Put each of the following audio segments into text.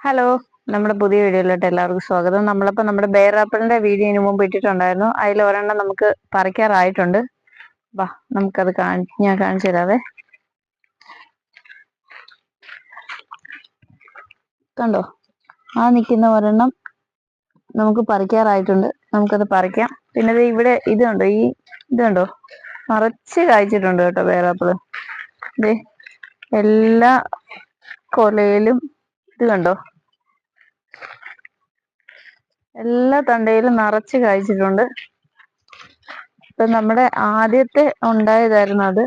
Hello നമ്മുടെ പുതിയ വീഡിയോയിലോട്ട് എല്ലാവർക്കും സ്വാഗതം. നമ്മളിപ്പോൾ നമ്മുടെ ബെയർ ആപ്പിളിന്റെ ഇനി മുമ്പ് ഇട്ടിട്ടുണ്ടായിരുന്നു. അതിൽ ഒരെണ്ണം നമുക്ക് പറിക്കാറായിട്ടുണ്ട്. വാ നമുക്കത് കാണി ഞാൻ കാണിച്ചു തരാവേ. കണ്ടോ? ആ നിൽക്കുന്ന ഒരെണ്ണം നമുക്ക് പറിക്കാറായിട്ടുണ്ട്. നമുക്കത് പറിക്കാം. പിന്നെ ദേ ഇവിടെ ഇതുണ്ടോ ഈ ഇതുണ്ടോ നിറച്ച് കായ്ച്ചിട്ടുണ്ട് കേട്ടോ ബെയർ ദേ എല്ലാ കൊലയിലും ഇത് കണ്ടോ? എല്ലാ തണ്ടയിലും നിറച്ച് കായ്ച്ചിട്ടുണ്ട്. ഇപ്പൊ നമ്മുടെ ആദ്യത്തെ ഉണ്ടായതായിരുന്നു അത്.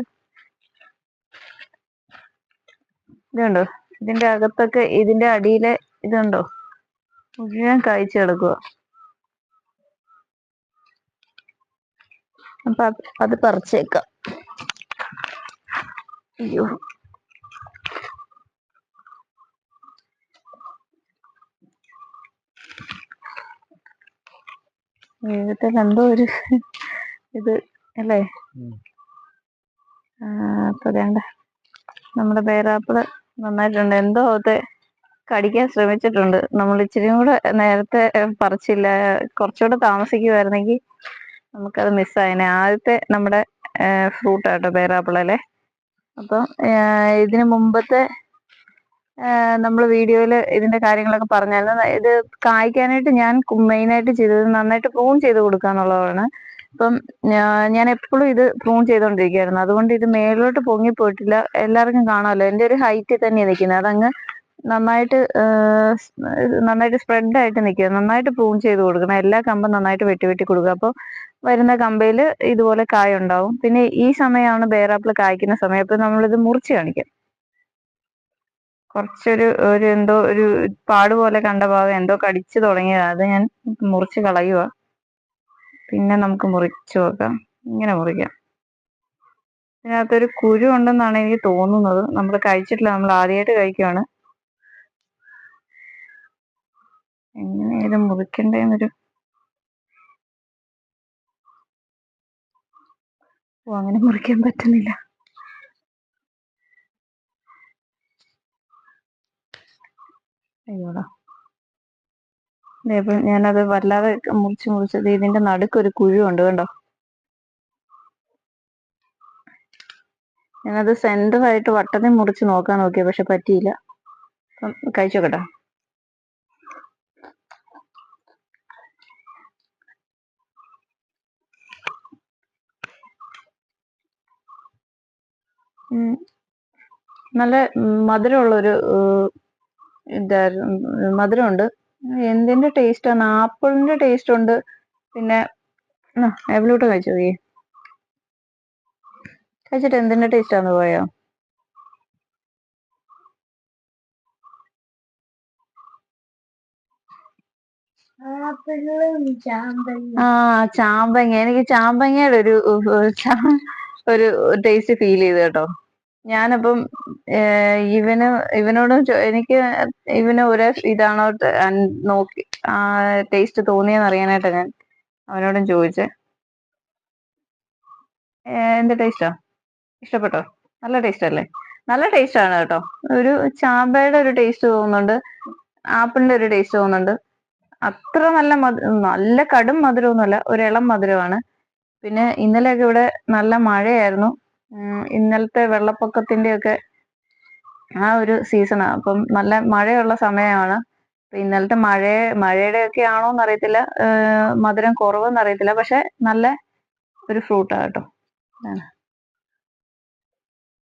ഇതുണ്ടോ ഇതിന്റെ അകത്തൊക്കെ ഇതിന്റെ അടിയിലെ ഇതുണ്ടോ മുഴുവൻ കായ്ച്ചു കിടക്കുക അപ്പൊ അത് പറിച്ചേക്കാം. അയ്യോ. ജീവിതത്തിൽ എന്തോ ഒരു ഇത് അല്ലേ? അപ്പൊ വേണ്ട നമ്മുടെ പേരാപ്പിൾ നന്നായിട്ടുണ്ട്. എന്തോ അത് കടിക്കാൻ ശ്രമിച്ചിട്ടുണ്ട്. നമ്മൾ ഇച്ചിരിയും കൂടെ നേരത്തെ പറിച്ചില്ല. കുറച്ചുകൂടെ താമസിക്കുമായിരുന്നെങ്കിൽ നമുക്കത് മിസ്സായനെ ആദ്യത്തെ നമ്മുടെ ഫ്രൂട്ട് ആട്ടോ പേരാപ്പിളല്ലേ അപ്പം ഇതിനു മുമ്പത്തെ നമ്മൾ വീഡിയോയിൽ ഇതിന്റെ കാര്യങ്ങളൊക്കെ പറഞ്ഞായിരുന്നു. ഇത് കായ്ക്കാനായിട്ട് ഞാൻ മെയിനായിട്ട് ചെയ്തത് നന്നായിട്ട് പ്രൂൺ ചെയ്ത് കൊടുക്കുക എന്നുള്ളതാണ് ഞാൻ എപ്പോഴും ഇത് പ്രൂൺ ചെയ്തുകൊണ്ടിരിക്കുകയായിരുന്നു അതുകൊണ്ട് ഇത് മേലോട്ട് പൊങ്ങിപ്പോയിട്ടില്ല എല്ലാവർക്കും കാണാമല്ലോ. എന്റെ ഒരു ഹൈറ്റിൽ തന്നെയാണ് നിൽക്കുന്നത് അതങ്ങ് നന്നായിട്ട് നന്നായിട്ട് സ്പ്രെഡ് ആയിട്ട് നിൽക്കുക നന്നായിട്ട് പ്രൂൺ ചെയ്ത് കൊടുക്കണം. എല്ലാ കമ്പും നന്നായിട്ട് വെട്ടി വെട്ടി കൊടുക്കുക. അപ്പോൾ വരുന്ന കമ്പയിൽ ഇതുപോലെ കായ ഉണ്ടാവും പിന്നെ ഈ സമയമാണ് ബേറാപ്പിൾ കായ്ക്കുന്ന സമയം. അപ്പോൾ നമ്മളിത് മുറിച്ച് കാണിക്കാം. കുറച്ചൊരു ഒരു എന്തോ ഒരു പാട് പോലെ കണ്ട ഭാഗം എന്തോ കടിച്ചു തുടങ്ങിയതാ. അത് ഞാൻ മുറിച്ച് കളയുക പിന്നെ നമുക്ക് മുറിച്ചു നോക്കാം. ഇങ്ങനെ മുറിക്കാം. ഇതിനകത്തൊരു കുരു ഉണ്ടെന്നാണ് എനിക്ക് തോന്നുന്നത്. നമ്മൾ കഴിച്ചിട്ടില്ല. നമ്മൾ ആദ്യമായിട്ട് കഴിക്കുവാണ്. എങ്ങനെ ഇത് മുറിക്കണ്ടേന്നൊരു ഓ അങ്ങനെ മുറിക്കാൻ പറ്റുന്നില്ല. അയ്യോടാ. ഇതേപോലെ ഞാനത് വല്ലാതെ മുറിച്ച് മുറിച്ചത് ഇതിന്റെ നടുക്കൊരു കുഴിയുണ്ട് കണ്ടോ? ഞാനത് സെന്ററായിട്ട് വട്ടത്തിൽ മുറിച്ച് നോക്കാൻ നോക്കിയ പക്ഷെ പറ്റിയില്ല. അപ്പം കഴിച്ചോക്കട്ടെ നല്ല മധുരമുള്ളൊരു ഇതായിരുന്നു മധുരമുണ്ട്. എന്തിന്റെ ടേസ്റ്റ് ആണ്? ആപ്പിളിന്റെ ടേസ്റ്റ് ഉണ്ട്. പിന്നെ ഏബിലോട്ട് കഴിച്ചു ഈ കഴിച്ചിട്ട് എന്തിന്റെ ടേസ്റ്റ് ആന്ന് പോയോ ആ ചാമ്പങ്ങ. എനിക്ക് ചാമ്പങ്ങയുടെ ഒരു ഒരു ടേസ്റ്റ് ഫീൽ ചെയ്തു കേട്ടോ. ഞാനപ്പം ഇവന് ഇവനോട് എനിക്ക് ഇവന് ഒരേ ഇതാണോ നോക്കി ടേസ്റ്റ് തോന്നിയെന്ന് അറിയാനായിട്ടാ ഞാൻ അവനോടും ചോദിച്ചേ. എന്റെ ടേസ്റ്റാ ഇഷ്ടപ്പെട്ടോ? നല്ല ടേസ്റ്റ് അല്ലേ? നല്ല ടേസ്റ്റ് ആണ് കേട്ടോ. ഒരു ചാമ്പയുടെ ഒരു ടേസ്റ്റ് തോന്നുന്നുണ്ട്. ആപ്പിളിന്റെ ഒരു ടേസ്റ്റ് തോന്നുന്നുണ്ട്. അത്ര നല്ല നല്ല കടും മധുരമൊന്നുമല്ല ഒരു ഇളം മധുരമാണ്. പിന്നെ ഇന്നലെയൊക്കെ ഇവിടെ നല്ല മഴയായിരുന്നു. ഇന്നലത്തെ വെള്ളപ്പൊക്കത്തിന്റെ ഒക്കെ ആ ഒരു സീസണാണ് അപ്പം നല്ല മഴയുള്ള സമയമാണ്. ഇന്നലത്തെ മഴ മഴയുടെ ഒക്കെ ആണോ എന്നറിയത്തില്ല മധുരം കുറവെന്നറിയത്തില്ല. പക്ഷെ നല്ല ഒരു ഫ്രൂട്ടാണ് കേട്ടോ.